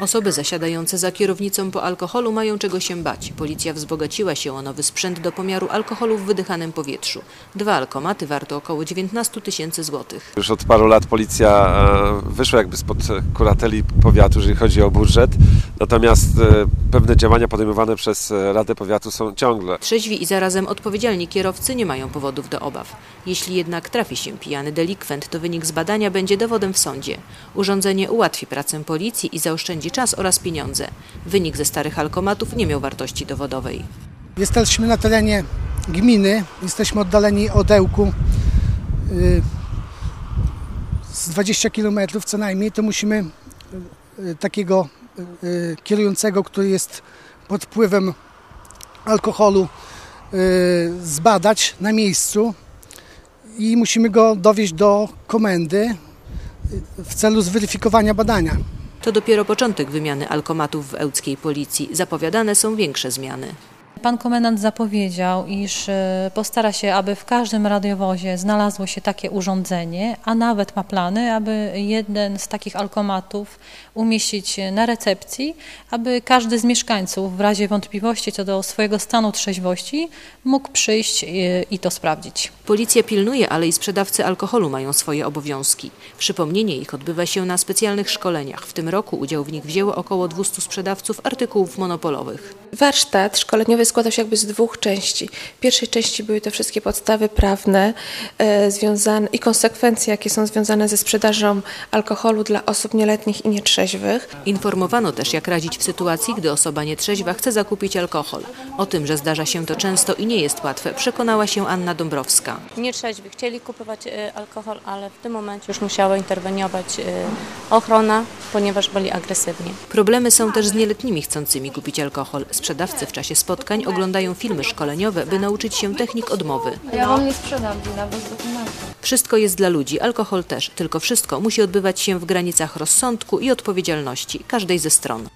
Osoby zasiadające za kierownicą po alkoholu mają czego się bać. Policja wzbogaciła się o nowy sprzęt do pomiaru alkoholu w wydychanym powietrzu. Dwa alkomaty warte około 19 tysięcy złotych. Już od paru lat policja e, wyszła jakby spod kurateli powiatu, jeżeli chodzi o budżet, natomiast e, pewne działania podejmowane przez e, Radę Powiatu są ciągle. Trzeźwi i zarazem odpowiedzialni kierowcy nie mają powodów do obaw. Jeśli jednak trafi się pijany delikwent, to wynik z badania będzie dowodem w sądzie. Urządzenie ułatwi pracę policji i zaoszczędzi czas oraz pieniądze. Wynik ze starych alkomatów nie miał wartości dowodowej. Jesteśmy na terenie gminy, jesteśmy oddaleni od Ełku y, z 20 km co najmniej, to musimy y, takiego y, kierującego, który jest pod wpływem alkoholu zbadać na miejscu i musimy go dowieść do komendy w celu zweryfikowania badania. To dopiero początek wymiany alkomatów w ełckiej policji. Zapowiadane są większe zmiany. Pan komendant zapowiedział, iż e, postara się, aby w każdym radiowozie znalazło się takie urządzenie, a nawet ma plany, aby jeden z takich alkomatów umieścić na recepcji, aby każdy z mieszkańców w razie wątpliwości co do swojego stanu trzeźwości mógł przyjść e, i to sprawdzić. Policja pilnuje, ale i sprzedawcy alkoholu mają swoje obowiązki. Przypomnienie ich odbywa się na specjalnych szkoleniach. W tym roku udział w nich wzięło około 200 sprzedawców artykułów monopolowych. Warsztat szkoleniowy składał się jakby z dwóch części. W pierwszej części były te wszystkie podstawy prawne e, związane i konsekwencje, jakie są związane ze sprzedażą alkoholu dla osób nieletnich i nietrzeźwych. Informowano też, jak radzić w sytuacji, gdy osoba nietrzeźwa chce zakupić alkohol. O tym, że zdarza się to często i nie jest łatwe, przekonała się Anna Dąbrowska. Nietrzeźwi chcieli kupować e, alkohol, ale w tym momencie już musiała interweniować e, ochrona, ponieważ byli agresywni. Problemy są też z nieletnimi chcącymi kupić alkohol. Sprzedawcy w czasie spotkań oglądają filmy szkoleniowe, by nauczyć się technik odmowy. Ja wam nie sprzedam wina bez dokumentu. Wszystko jest dla ludzi, alkohol też, tylko wszystko musi odbywać się w granicach rozsądku i odpowiedzialności każdej ze stron.